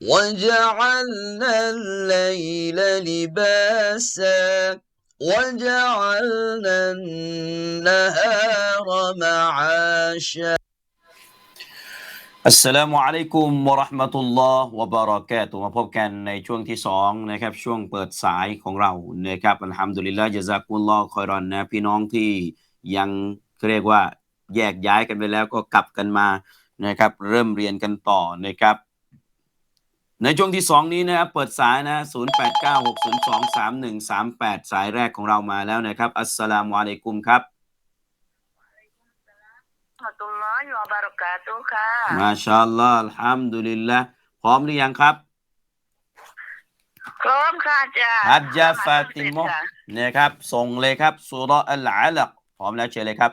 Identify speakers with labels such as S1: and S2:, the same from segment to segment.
S1: وجعلنا الليل لباسا وجعلنا النهار معاشا
S2: อัสสลามุอะลัยกุมวะเราะห์มะตุลลอฮ์วะบารากาตุฮ์มาพบกันในช่วงที่สองนะครับช่วงเปิดสายของเรานะครับอัลฮัมดุลิลลาห์ญะซากุลลอฮ์คอยรอนนะพี่น้องที่ยังเรียกว่าแยกย้ายกันไปแล้วก็กลับกันมานะครับ เริ่มเรียนกันต่อนะครับ ในช่วงที่สองนี้นะครับเปิดสายนะ 0896023138 สายแรกของเรามาแล้วนะครับ อัสสลามุอะลัยกุมครับ
S3: warahmatullahi wabarakatuh ค่ะ
S2: มาชาอัลลอฮ์อัลฮัมดุลิลละพร้อมหรือยังครับ
S3: พร้อมค่ะอาจารย์
S2: ฮัจญะฟาติมะ
S3: ค่ะ
S2: นะครับ ส่งเลยครับสุเราะห์อัลอาลักพร้อมแล้วเชิญเลยครับ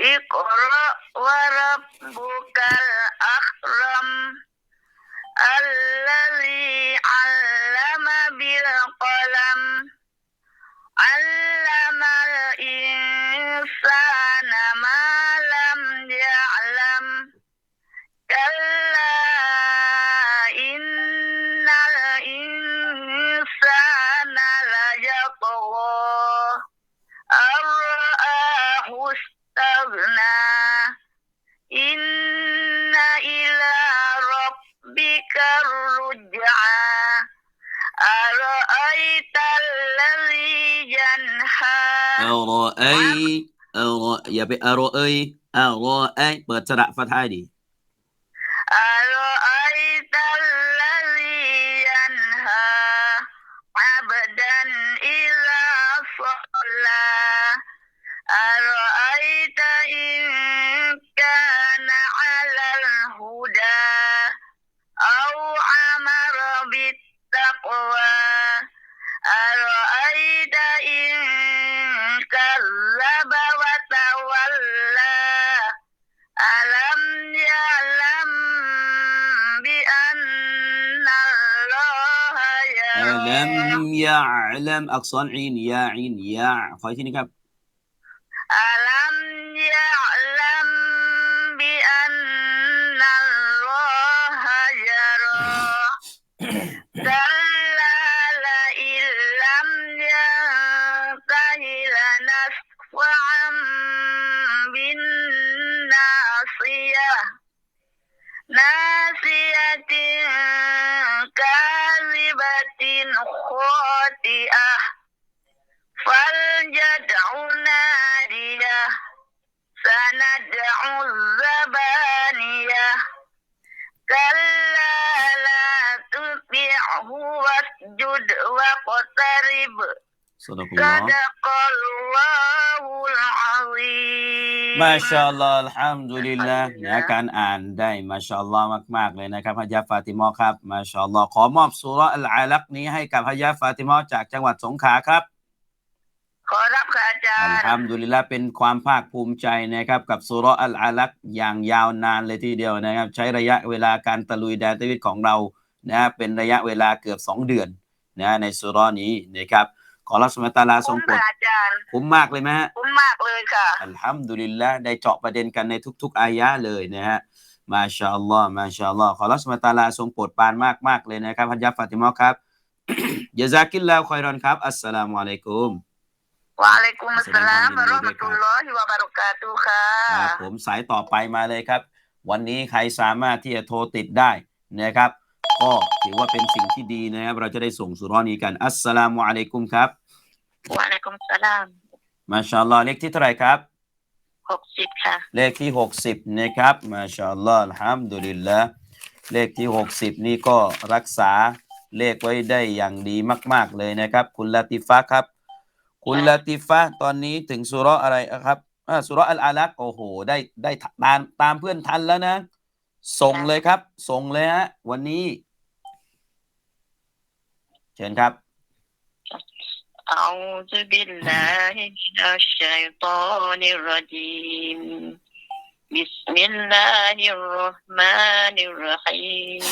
S3: اقرأ وربك الأكرم الذي علم بالقلم علم الإنسان ما أرأي أرأي أرأي أرأي فتحة دي أرأيت الذي ينهى عبدا إذا صلى. أرأيت إن كان على الهدى أو أمر بالتقوى.
S2: ลัมยะอัลลัมอักษรอีนยาอีนยาขออีกทีนี้ครับ
S3: Sadaqallahul Azim
S2: มาชาอัลลอฮ์อัลมดุลิลละนะการอ่านได้มาชาอัลลอฮ์มาก ๆ เลยนะครับฮะยาฟาติมอครับ มาชาอัลลอฮ์ขอมอบสุราะอัลอาลักนี้ให้กับฮะยาฟาติมอจากจังหวัดสงขลาครับ
S3: ขอรับค่ะอาจาร
S2: อัล
S3: ย์
S2: ฮัมดุลิลละเป็นความภาคภูมิใจนะครับ กับสุราะอัลอาลักอย่างยาวนานเลยทีเดียวนะครับ ใช้ระยะเวลาการตะลุยแดนตะวิตของเรานะเป็นระยะเวลาเกือบ 2 เดือนนะในสุรานี้นะครับ ขอรับสมตาลาทรง
S3: คุ้ม
S2: โปรด
S3: ค่ะอาจารย์
S2: คุ้มมากเลยไหมฮะ
S3: คุ้มมากเลยค่ะ
S2: อัลฮัมดุลิลละได้เจาะประเด็นกันในทุก ๆ อายะห์เลยนะฮะมาชาอัลลอฮ์มาชาอัลลอฮ์ขอรับสมตาลาทรงโปรดปรานมากๆเลยนะครับฮัจญาฟาติมอครับยะซากิลลาฮ์คอยรอนครับ อัสสลามุอะลัยกุม
S3: วะอะลัยกุมุสสลามวะเราะห์มะตุลลอฮิวะบะเราะกาตุฮ์ค่ะ
S2: ครับผมสายต่อไปมาเลยครับ วันนี้ใครสามารถที่จะโทรติดได้นะครับ ก็ถือว่าเป็นสิ่งที่ดีนะครับ เราจะได้ส่งสุเรอนี้กัน อัสสลามุอะลัยกุมครับ
S3: วะอะลัยกุมุสสลาม
S2: มาชาอัลลอฮ์เลขที่เท่าไหร่ครับ
S3: หกสิบค่ะ
S2: เลขที่60นะครับ มาชาอัลลอฮ์อัลฮัมดุลิลละเลขที่60นี่ก็รักษาเลขไว้ได้อย่างดีมาก ๆ เลยนะครับ คุณลาติฟะครับ คุณลาติฟะตอนนี้ถึงสุเราะห์อะไรครับอ่าสุราะห์อัลอาลักโอ้โห ได้ได้ตามตามเพื่อนทันแล้วนะ ส่งเลยครับ ส่งเลยฮะ วันนี้ เชิญครับ
S3: أعوذ بالله من الشيطان الرجيم بسم الله الرحمن الرحيم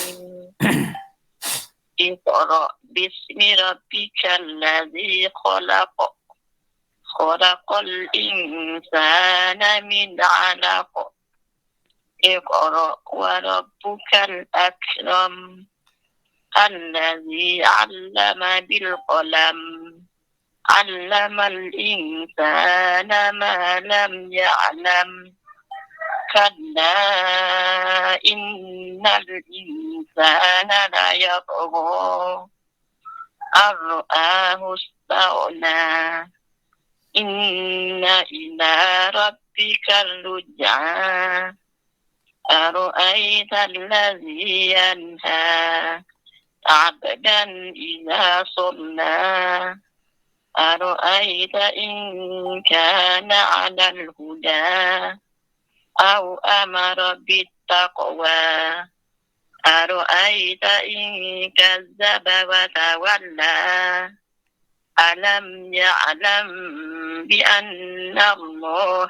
S3: اقرأ باسم ربك الذي خلق خلق الإنسان من علق اقرأ وربك الأكرم الذي علم بالقلم علم الإنسان ما لم يعلم. كلا إن الإنسان ليطغى أن رآه استغنى. إن إلى ربك الرجعى. أرأيت الذي ينهى عبدا إذا صلى أرأيت إن كان على الهدى أو أمر بالتقوى أرأيت إن كذب وتولى ألم يعلم بأن الله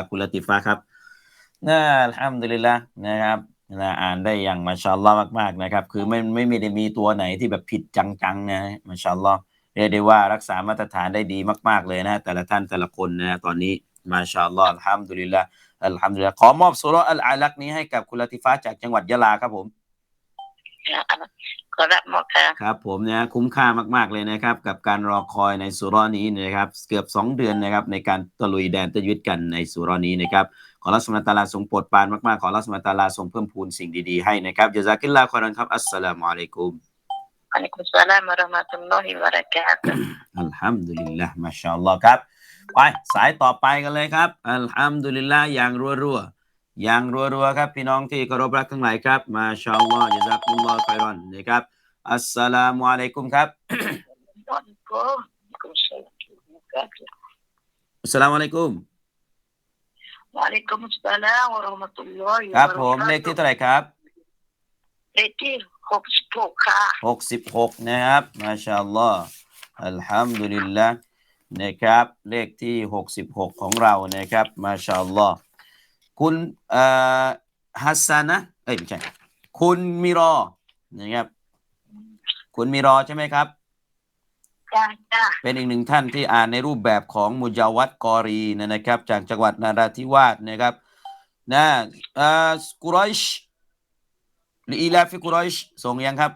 S2: ฮ์คุณลาติฟาครับนะอัลฮัมดุลิลลาฮ์นะครับนะอ่านได้อย่างมาชาอัลลอฮ์มากๆนะครับ คือไม่ไม่ไม่ได้มีตัวไหนที่แบบผิดจังๆนะมาชาอัลลอฮ์เรียกได้ว่ารักษามาตรฐานได้ดีมาก ๆเลยนะแต่ละท่านแต่ละคนนะตอนนี้มาชาอัลลอฮ์อัลฮัมดุลิลลาฮ์อัลฮัมดุลิลลาฮ์ขอมอบสุเราะห์อัลอาลักนี้ให้กับคุณลาติฟาจากจังหวัดยะลาครับผม
S3: ขอรับหมอค่ะ
S2: ครับผมนะคุ้มค่ามาก ๆเลยนะครับ กับการรอคอยในสุราะห์นี้นะครับ เกือบ 2 เดือนนะครับ ในการตะลุยแดนตะยุทธกันในสุราะห์นี้นะครับขอรัสมาตาลาทรงโปรดปรานมากๆ ขอรัสมาตาลาทรงเพิ่มพูนสิ่งดีๆให้นะครับจาซากิลลาคอรันครับอัสสลามุอะลัยกุม
S3: อะลัยกุมสลามวะเราะห์มะตุลลอฮิวะบะเราะกาตุฮ์
S2: อัลฮัมดุลิลละมาชาอัลลอฮ์ครับ ไปสายต่อไปกันเลยครับอัลฮัมดุลิลละอย่างรัวๆ อย่างรัวๆครับ พี่น้องที่เคารพรักทั้งหลายครับ มาชาอัลลอฮ์จาซากุลลอฮ์ไครอนนะครับอัสสลามุอะลัยกุมครับ
S3: วะอะลัยกุมกุมสลามวะเราะห์มะตุลลอฮิวะบะเราะกาตุฮ์
S2: อัสสลามุอะลัยกุม
S3: วะอะลัยกุมสลามวะเราะห์มะตุลลอฮิ
S2: ควะรับ
S3: บะ
S2: ผ
S3: เราะ
S2: ม
S3: กาตุฮ์
S2: เลขที่เท่าไหร่ครับ
S3: เลขที่หกสิบหกค่ะ
S2: หกสิบหกนะครับมาชาอัลลอฮ์อัลฮัมดุลิลละนะครับ เลขที่หกสิบหกของเรานะครับ มาชาอัลลอฮ์ คุณเอ่อฮัสซานะเอ้ยไม่ใช่คุณมิรอนะครับคุณมิรอใช่ไหมครับ
S3: จ้าจ้า
S2: เป็นอีกหนึ่งท่านที่อ่านในรูปแบบของมุจาวัตกอรีนะครับ จากจังหวัดนาราธิวาสนะครับนะเอ่อกุรอยชหรืออีลาฟิกุรอยชส่งยังครับ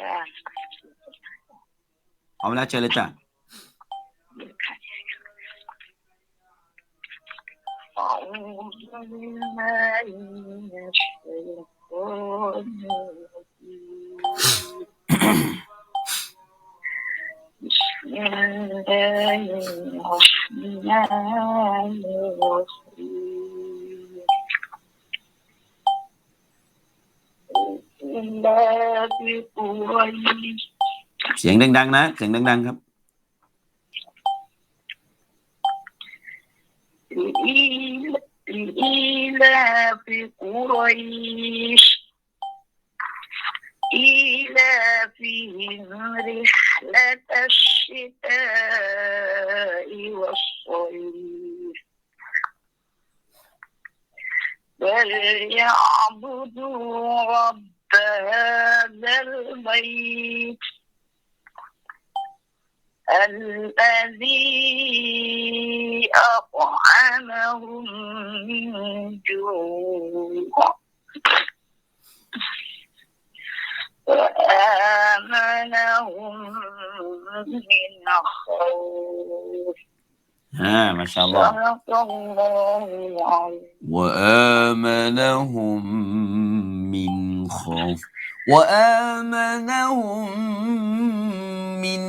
S3: จ้า
S2: เอามาแล้วเชิญเลยจ้ะ
S3: أعوذ بالله من الشيطان الرجيم بسم الله الرحمن الرحيم إلا بقريش
S2: เสียงดังๆนะ เสียงดังๆครับ
S3: لإيلاف قريش. إيلافهم رحلة الشتاء والصيف. فليعبدوا رب هذا البيت الذي أطعمهم من جوع وآمنهم من خوف.
S2: ها ما
S3: شاء الله.
S2: وآمنهم من خوف. وآمنهم من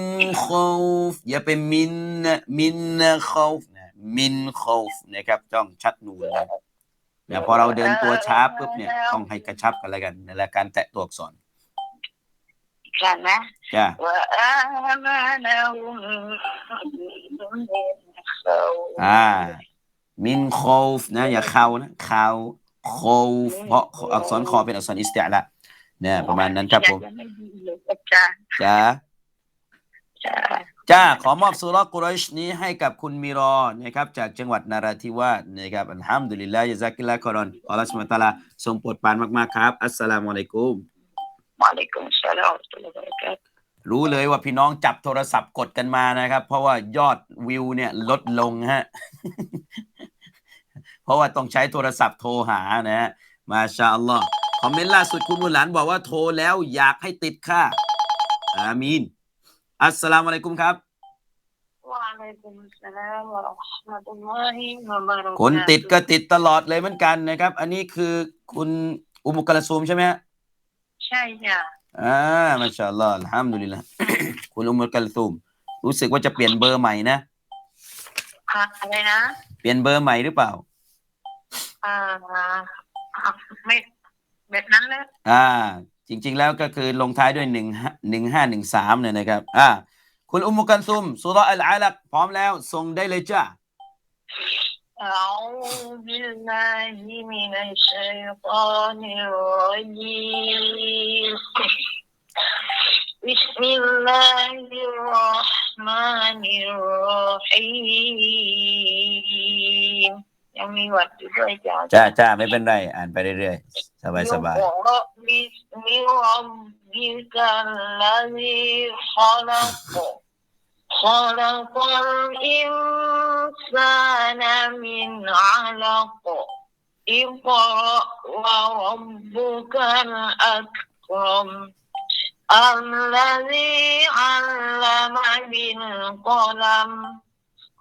S2: خوف อย่าเป็นมินนะมินนะขอฟนะมินขอฟนะครับต้องชัดนูนนะเดี๋ยวพอเราเดินตัวช้าปุ๊บเนี่ยต้องให้กระชับกันแล้วกันในละการแตะตัวอักษร
S3: كان
S2: จ้า
S3: وآمنهم من خوف
S2: อ่า มินโคฟนะ อย่าเข้านะเข้าโคฟเพราะอักษรคอเป็นอักษรอิสติละ เนี่ย ประมาณนั้นครับผม
S3: จ้า
S2: จ้า
S3: จ้า
S2: ขอมอบสุรกุรอชนี้ให้กับคุณมิรอนะครับ จากจังหวัดนราธิวาสนะครับอัลฮัมดุลิลลาฮ์ยะซักิลลาฮ์คอรอนอัลลอฮฺสุบตาลาทรงโปรดปรานมากๆครับ อัสสลามุอะลัยกุม
S3: มาเลกุมสลาม
S2: รู้เลยว่าพี่น้องจับโทรศัพท์กดกันมานะครับ เพราะว่ายอดวิวเนี่ยลดลงฮะเพราะว่าต้องใช้โทรศัพท์โทรหานะฮะมาชาอัลลอฮ์ คอมเมนต์ล่าสุดคุณบุญหลานบอกว่าโทรแล้วอยากให้ติดค่ะ อามีน อัสสลามุอะลัยกุมครับ
S3: وعليكم السلام ورحمة الله وبركاته
S2: คนติดก็ติดตลอดเลยเหมือนกันนะครับ อันนี้คือคุณอุมุกลซูมใช่ไหมฮะ
S3: ใช่จ้ะ
S2: อ่ามาชาอัลลอฮ์อัลฮัมดุลิลละ คุณอุมุกลซูม รู้สึกว่าจะเปลี่ยนเบอร์ใหม่นะ
S3: ค่ะอะไรนะ
S2: เปลี่ยนเบอร์ใหม่หรือเปล่า
S3: อ่าอ่ะไม่ แบบนั้นเลย
S2: อ่า จริง ๆ แล้วก็คือลงท้ายด้วยหนึ่งหนึ่งห้าหนึ่งสามเนี่ยนะครับ อ่า คุณอุมมุกันซุมสุราะห์อัลอาลักพร้อมแล้วส่งได้เลยจ้า
S3: أعوذ بالله من الشيطان الرجيم بسم الله الرحمن الرحيم ยังมีหวัดอยู่ด้วยจ้ะ
S2: จ้าจ้าไม่เป็นไร อ่านไปเรื่อยๆ สบายสบาย
S3: اقرأ باسم ربك الذي خلق خلق الإنسان من علق اقرأ وربك الأكرم الذي علم بالقلم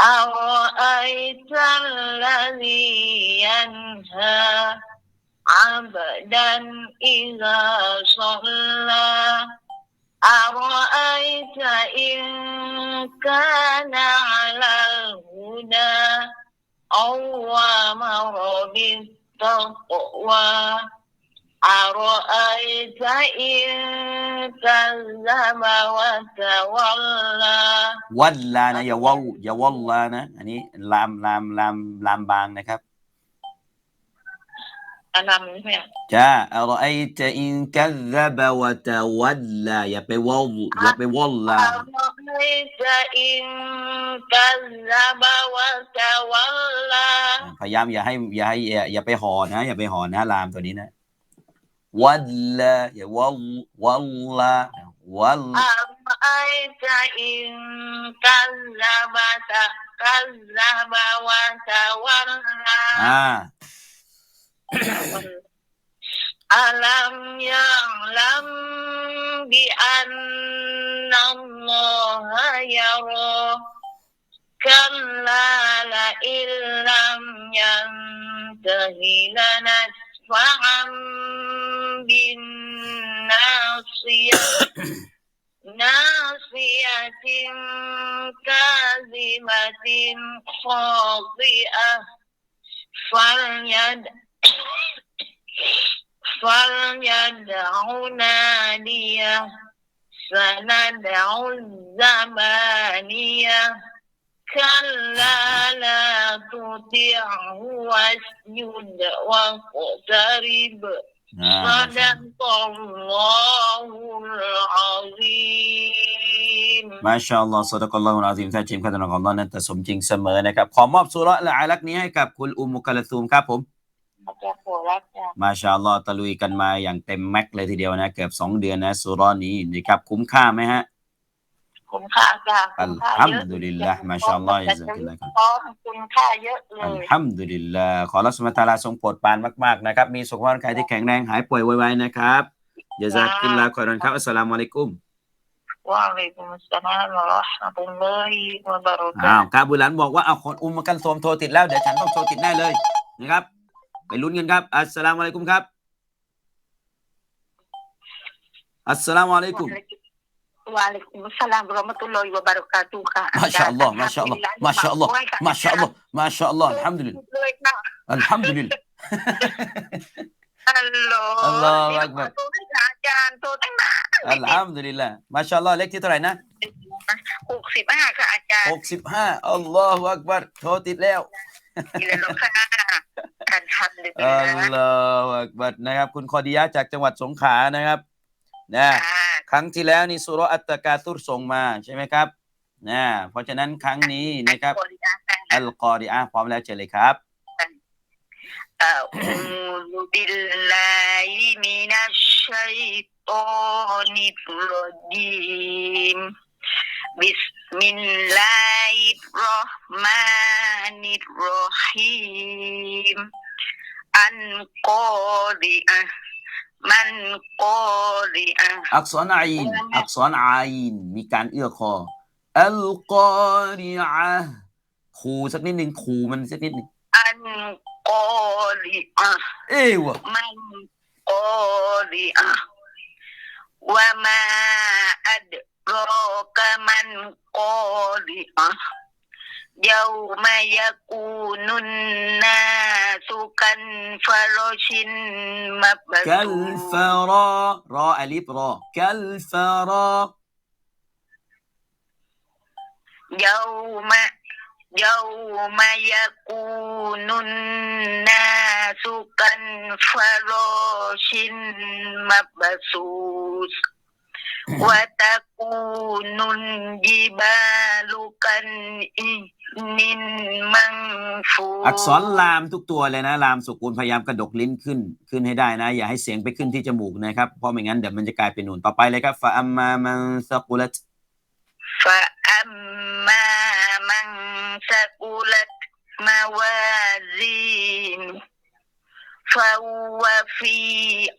S3: أرأيت الذي ينهى عبدا إذا صلى؟ أرأيت إن كان على الهدى أو أمر بالتقوى؟ أرأيت إن كذب وتولى
S2: วัลลานะอย่าวัลอย่าวัลลานะ อันนี้ลามลามลามลามบางนะครับ
S3: อันนั้นใช่ไหม
S2: จ้าอัลไอจะอินกัซะบะวะตะวัลลาอย่าไปวัลอย่าไปวัลลา
S3: أرأيت إن كذب وتولى
S2: พยายามอย่าให้อย่าให้อย่าอย่าไปหอนะ อย่าไปหอนะลามตัวนี้นะ wadla ya walla
S3: walla in wa tawalla ah.
S2: Alam yang
S3: bi anna Allah yara. Kalla la illam yantahi lanat صَفْحًا بِالنَّاصِيَةِ. نَاصِيَةٍ كَاذِبَةٍ خَاطِئَةٍ. فَلْيَدْ فَلْيَدْعُ نَادِيَهُ سَنَدْعُ الزَّبَانِيَةَ كلا لا تطعه واسجد واقترب
S2: อ่า
S3: صدق الله العظيم
S2: มาชาอัลลอฮ์สดะกัลลอฮุอะซิมแท้จริงพระนของอัลลอฮ์นั้นแต่สมจริงเสมอนะครับ ขอมอบสุเราะห์ละอาลักนี้ให้กับคุณอุมมุกัลซูมครับผม
S3: จะขอรับจ้ะ
S2: มาชาอัลลอฮ์ตะลุยกันมาอย่างเต็มแม็กซ์เลยทีเดียวนะ เกือบสองเดือนนะสุเราะห์นี้นะครับ คุ้มค่าไหมฮะ
S3: คุณค่ายา
S2: อัลฮัมดุลิลลาห์มาชาอัลลอฮ์อิซากิลลาครับ
S3: คุณค่าเยอะเลย
S2: อัลฮัมดุลิลลาห์ขอรัสมาตาลาทรงโปรดปานมากๆนะครับ มีสุขภาพร่างกายที่แข็งแรงหายป่วยไวๆนะครับยาซากิลลาขอรันครับอัสสลามุอะลัยกุม
S3: วะอะลัยกุม
S2: อัสสลามวะ
S3: เราะห์มะตุลลอฮิวะบะเราะ
S2: กา
S3: ตุฮ์อ้าว
S2: ครับบุหลันบอกว่าเอาคนอุมมากันโซมโทรติดแล้วเดี๋ยวฉันต้องโทรติดแน่เลยนะครับไปลุ้นกันครับอัสสลามุอะลัยกุมครับอัสสลามุอะลัยกุม
S3: Waalaikumsalam warahmatullahi wabarakatuh ค่ะ
S2: มาชาอัลลอฮ์มาชาอัลลอฮ์มาชาอัลลอฮ์มาชาอัลลอฮ์มาชาอัลลอฮ์อัลฮัมดุลิลลาห์
S3: เลยค่ะ
S2: อัลฮัมดุลิลลาห์
S3: ฮัลโหล
S2: อัลลอฮฺ
S3: นี่
S2: อักบัร
S3: โทรให้อาจารย์โทรตั้งนาน
S2: อัลฮัมดุลิลลาห์มาชาอัลลอฮ์เลขที่เท่าไหร่นะ
S3: หกสิบห้าค่ะอาจารย์
S2: หกสิบห้าอัลลอฮฺอักบัรโทรติดแล้ว
S3: นี่เลยหรอค่ะทันทันเลย
S2: อัล
S3: นะ
S2: ลอฮฺอักบัรนะครับ คุณคอดียะจากจังหวัดสงขลานะครับ นะ
S3: ค่ะ
S2: ครั้งที่แล้วนี่สุเราะห์อัตตะกาตุรส่งมาใช่ไหมครับนะเพราะฉะนั้นครั้งนี้นะครับ
S3: ขออนุญาตค่ะ
S2: อัลกอริอะห์พร้อมแล้วเชิญเลยครับ
S3: أعوذ بالله من الشيطان الرجيم بسم الله الرحمن الرحيم القارئة มันก
S2: อรีอักษรอาอินอักษรอาอินมีการเอื้อคออัลกอริอะขู่สักนิดหนึ่งขู่มันสักนิดหนึ่ง
S3: อั
S2: นกอริอะ
S3: เอ้วะมันกอริอะ
S2: ว่ามาอัดรอกมันกอริอะ يوم يكون الناس كالفرش مبثوث. كالفرا راء أليب را.
S3: كالفرا يوم يوم يكون الناس كالفراش مبثوث. وتكون الجبال كالإهن منفوش
S2: อักษรลามทุกตัวเลยนะ ลามสุกูลพยายามกระดกลิ้นขึ้น ขึ้นให้ได้นะ อย่าให้เสียงไปขึ้นที่จมูกนะครับ เพราะไม่งั้นเดี๋ยวมันจะกลายเป็นหนุนต่อไปเลยครับฟะอัมมามันสกุลัต
S3: فأما من ثقلت موازين فهو في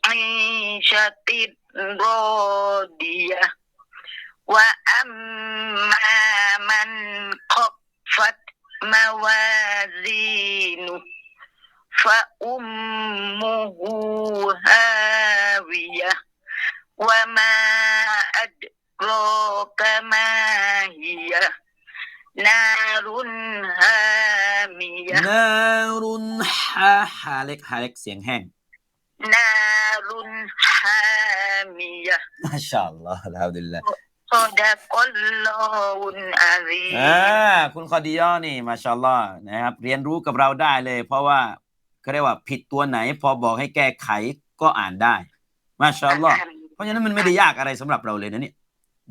S3: عيشة راضية وأما من خفت موازينه فأمه هاوية وما أدراك ما هي نار هامية
S2: นารุนฮาฮาเล็กฮาเล็กเสียงแห้ง
S3: narun hamiyah
S2: Masya Allah, Alhamdulillah. Sadaqallahun อคุณคอดียอนี่ มาชาอัลลอนะครับ เรียนรู้กับเราได้เลย เพราะว่าเขาเรียกว่าผิดตัวไหน พอบอกให้แก้ไขก็อ่านได้ มาชาอัลลอเพราะฉะนั้นมันไม่ได้ยากอะไรสำหรับเราเลยนะเนี่ย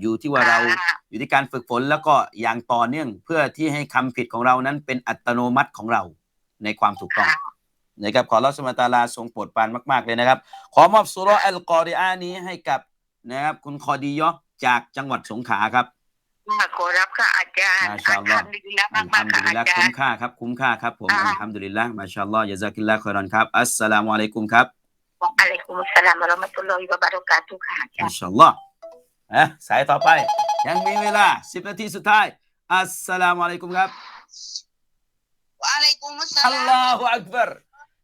S2: อยู่ที่ว่าเราอยู่ที่การฝึกฝนแล้วก็อย่างต่อเนื่องเพื่อที่ให้คำผิดของเรานั้นเป็นอัตโนมัติของเราในความถูกต้อง อ นะครับขอรับสมตาลาทรงโปรดปรานมากๆเลยนะครับ ขอมอบสุเราะห์อัลกอริอานี้ให้กับนะครับคุณคอดียอจากจังหวัดสงขลาครับ
S3: ขอรับค่ะอาจารย์
S2: มาชาอัลลอฮ์
S3: ทำดีแล้ว
S2: อัล
S3: มา
S2: ฮั
S3: ก
S2: ม
S3: ๆ
S2: ดุ
S3: ค่ะ
S2: ลิล
S3: อา
S2: ละ
S3: จาร
S2: คุ้ม
S3: ย์
S2: ค่าครับคุ้มค่าครับผม
S3: อ่า
S2: อัลฮัมดุลิลละมาชาอัลลอฮ์ยะซากิลลาคอยรอนครับอัสสลามุอะลัยกุมครับ
S3: อะลัยกุมุสสลามวะเราะมะตุลลอฮิวะบะเราะกาตุฮ์ค่ะอาจาร
S2: อิน
S3: ย์
S2: ชาอัลลอฮ์อะสายต่อไป ยังมีเวลาสิบนาทีสุดท้ายอัสสลามุอะลัยกุมครับ
S3: Waalaikumsalam
S2: อัลลอฮฺอักบารอัลลอฮฺอักบ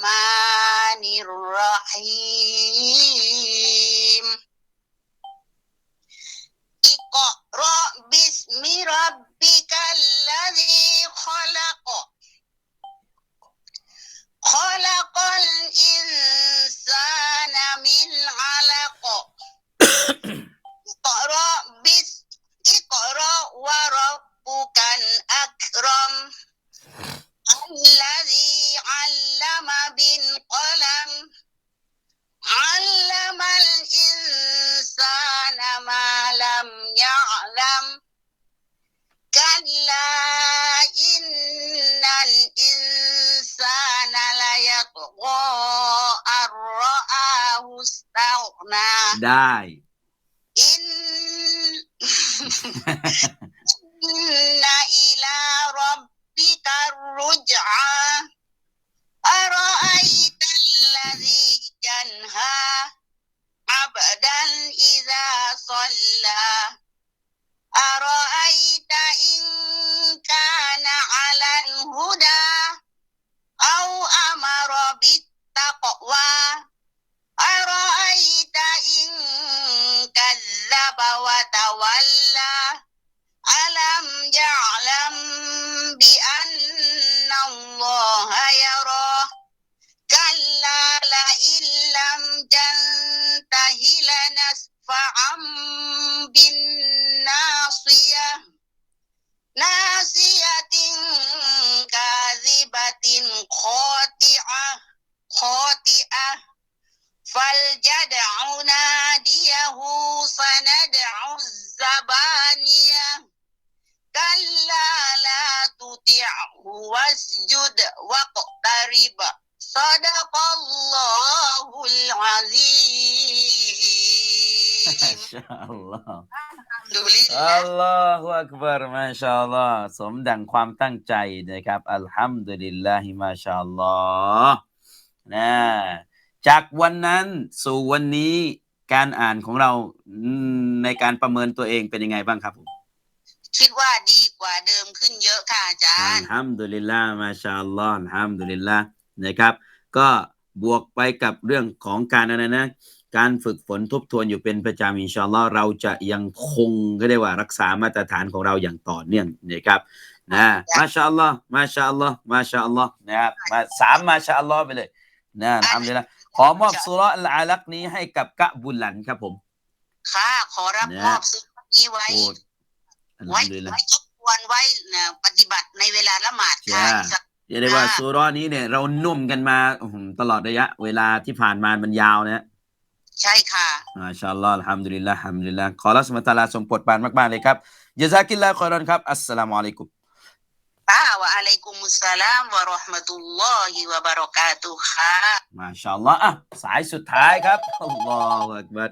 S4: الرحمن الرحيم اقرأ باسم ربك الذي خلق خلق الإنسان من علق اقرأ باسم
S5: ได้ Allah ดูลิอัลลอฮฺอักบารมาชาอัลลอสมดังความตั้งใจนะครับอัลฮัมดุลิลลาฮิมาชาอัลลอนะจากวันนั้นสู่วันนี้การอ่านของเราในการประเมินตัวเองเป็นยังไงบ้างครับผม
S4: คิดว่าดีกว่าเดิมขึ้นเยอะค่ะอาจารย์
S5: ฮัมดุลิลลาห์มาชาอัลลอฮ์ฮัมดุลิลลาห์นะครับ ก็บวกไปกับเรื่องของการอะไรนะ การฝึกฝนทบทวนอยู่เป็นประจำอินชาอัลลอฮ์เราจะยังคงก็ได้ว่ารักษามาตรฐานของเราอย่างต่อเนื่องนะครับนะมาชาอัลลอฮ์มาชาอัลลอฮ์มาชาอัลลอฮ์นะครับมาสามมาชาอัลลอฮ์ไปเลยนะอัลฮัมดุลิลลาห์ขอมอบสุราะห์อัลอาลักนี้ให้กับกะบุลหลันครับผม
S4: ค่ะ ขอรับ
S5: นะ
S4: มอบสิ่งนี้ไว้
S5: โอ้อัล
S4: ไว้
S5: ฮัมดุลิลลาห์
S4: ไว้ทบทวนไว้นะปฏิบัติในเวลาละหมาดค่ะ
S5: จ้า
S4: อีกสัก
S5: เรียกได้ว่าสุราะห์นี้เนี่ย เรานุ่มกันมาอื้อหือตลอดระยะ เวลาที่ผ่านมามันยาวนะฮะ
S4: ใช่ค่ะ
S5: มาชาอัลลอฮ์อัลฮัมดุลิลละอัลฮัมดุลิลละขอรับสมตาลาทรงโปรดปรานมาก ๆ เลยครับยะซากิลลาฮ์คอยรอนครับ อัสสลามุอะลัยกุม
S4: ค่ะวะอะลัยกุมุสสลามวะเราะห์มะตุลลอฮิวะบะเราะกาตุฮ์ค่ะ
S5: มาชาอัลลอฮ์อะสายสุดท้ายครับอัลลอฮฺอักบัร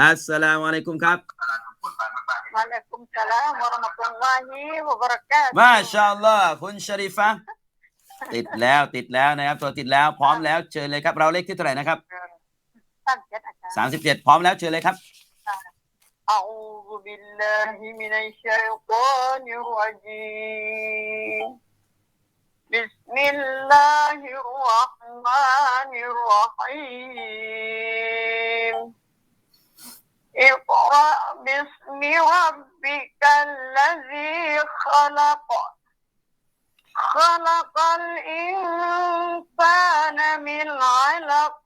S5: อัสสลามุอะลัยกุมครับ
S4: วะอะลัยกุมุสสลามวะเราะห์มะตุลลอฮิวะบะเราะกาตุฮ์
S5: มาชาอัลลอฮ์คุณชาริฟะติดแล้วติดแล้วนะครับ ตัวติดแล้วพร้อมแล้วเชิญเลยครับ เราเลขที่เท่าไหร่นะครับ
S4: ตั้งเจ็ดอาจารย์
S5: สามสิบเจ็ดพร้อมแล้วเชิญเลยครับ
S4: أعوذ بالله من الشيطان الرجيم بسم الله الرحمن الرحيم اقرأ باسم ربك الذي خلق خلق الإنسان من علق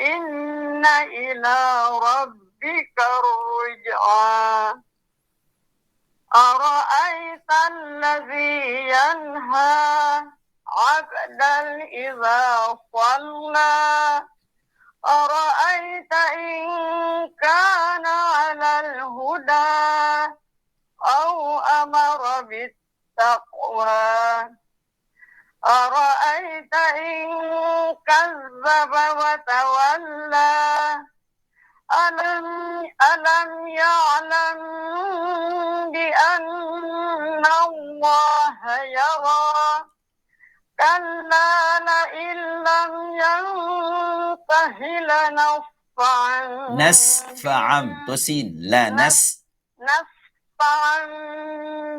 S4: إن إلى ربك الرجعى أرأيت الذي ينهى عبدا إذا صلى؟ أرأيت إن كان على الهدى أو أمر بالتقوى؟ أرأيت إن كذب وتولى؟ ألم ألم يعلم بأن الله يرى؟ كلا لئن لم ينته لنصفعا
S5: نصفعا بسين لا نس
S4: نصفعا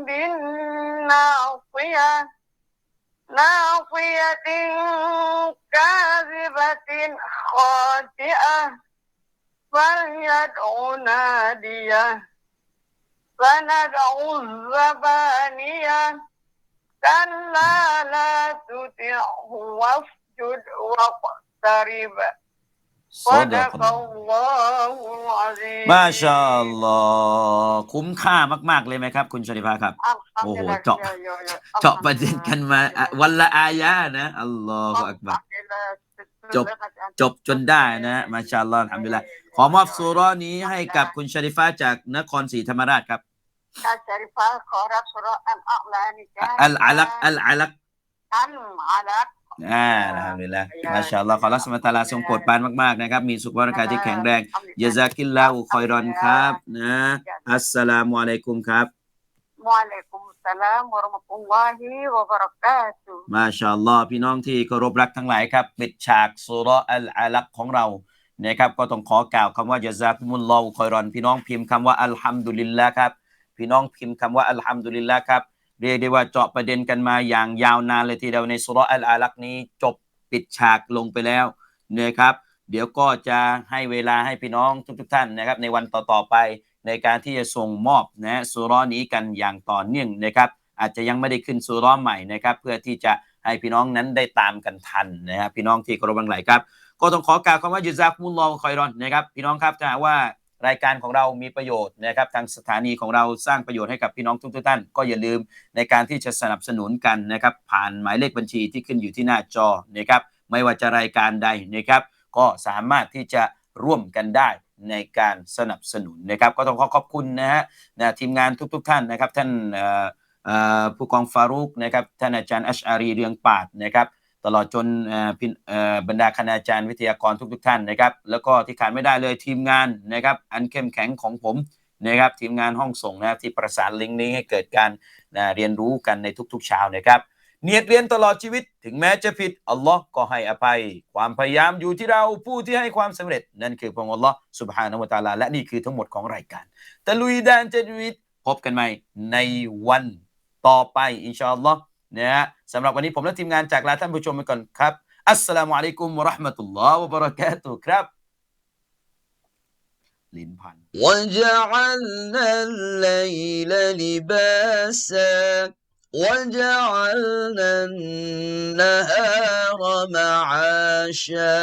S4: بالناصية. ناصية كاذبة خاطئة فليدع ناديه فندعو الزبانية كلا لا تطعه واسجد واقترب صدق الله العظيم
S2: มาชาอัลลอฮ์คุ้มค่ามากๆเลยไหมครับ คุณชริฟาครับ
S4: الحمد
S2: أوه،
S4: لله
S2: جاء-
S4: يا- يا- يا.
S2: เจาะประเด็นกันมาอ่ะวันละอายะนะ อัลลอฮฺอักบัร
S4: الحمد لله.
S2: จบ จบจนได้นะมาชาอัลลอฮ์ทำดีละขอมอบสุราะห์นี้ให้กับคุณชริฟาจากนครศรีธรรมราชครับ
S4: Kak Syarifahขอรับสุราะห์อันอัลลานี่จ้า
S2: อัลอาลักอัลอาลัก
S4: อัลอาลัก
S2: อ่านะครับมาชาอัลลอฮ์ขอรัสมาตาลาทรงโปรดปรานมากๆนะครับ มีสุขภาพร่างกายที่แข็งแรงยาซากิลลาอุคอยรอนครับ นะ อัสสลามุอะลัยกุมครับ
S4: วะอะลัยกุมสสลามวะเราะมะตุลลอฮิวะบะเราะกาตุฮ์
S2: มาชาอัลลอฮ์พี่น้องที่เคารพรักทั้งหลายครับ ปิดฉากสุเราะห์อัลอาลักของเรานะครับ ก็ต้องขอกล่าวคำว่าจะซากุมุลลอฮุคอยรอน พี่น้องพิมพ์คำว่าอัลฮัมดุลิลละครับ พี่น้องพิมพ์คำว่าอัลฮัมดุลิลละครับ เรียกได้ว่าเจาะประเด็นกันมาอย่างยาวนานเลยทีเดียวในสุรอัลอาลักนี้จบปิดฉากลงไปแล้วนะครับ เดี๋ยวก็จะให้เวลาให้พี่น้องทุกๆท่านนะครับ ในวันต่อๆไปในการที่จะส่งมอบนะสุราะห์นี้กันอย่างต่อเนื่องนะครับ อาจจะยังไม่ได้ขึ้นสุราะห์ใหม่นะครับ เพื่อที่จะให้พี่น้องนั้นได้ตามกันทันนะครับพี่น้องที่เคารบังไหลครับ ก็ต้องขอกล่าวคำว่ายุซากุมุลลอคอยรอนนะครับ พี่น้องครับถ้าว่า รายการของเรามีประโยชน์นะครับทางสถานีของเราสร้างประโยชน์ให้กับพี่น้องทุกๆท่าน ก็อย่าลืมในการที่จะสนับสนุนกันนะครับผ่านหมายเลขบัญชีที่ขึ้นอยู่ที่หน้าจอนะครับไม่ว่าจะรายการใดนะครับก็สามารถที่จะร่วมกันได้ในการสนับสนุนนะครับก็ต้องขอขอบคุณนะฮะนะทีมงานทุกๆท่านนะครับท่านผู้กองฟารุกนะครับท่านอาจารย์อัชอารีเรืองปาดนะครับ ตลอดจนบรรดาคณาจารย์วิทยากรทุกๆท่านนะครับ แล้วก็ที่ขาดไม่ได้เลยทีมงานนะครับ อันเข้มแข็งของผมนะครับทีมงานห้องส่งนะครับที่ประสานลิงก์นี้ให้เกิดการนะเรียนรู้กันในทุกๆเช้านะครับเนียดเรียนตลอดชีวิต ถึงแม้จะผิดอัลลอฮ์ก็ให้อภัย ความพยายามอยู่ที่เราผู้ที่ให้ความสำเร็จ นั่นคือพระองค์อัลลอฮ์สุบฮานะฮูวะตาลา และนี่คือทั้งหมดของรายการตะลุยแดนเจดวิตพบกันใหม่ในวันต่อไปอินชาอัลลอฮ์ นะฮะสำหรับวันนี้ผมและทีมงานจากลาท่านผู้ชมไปก่อนครับ อัสสลามุอะลัยกุมวะเราะห์มะตุลลอฮ์วะบะเราะกาตุฮ์ครับ ลิ้นพัน
S1: وجعلنا الليل لباسا وجعلنا النهار معاشا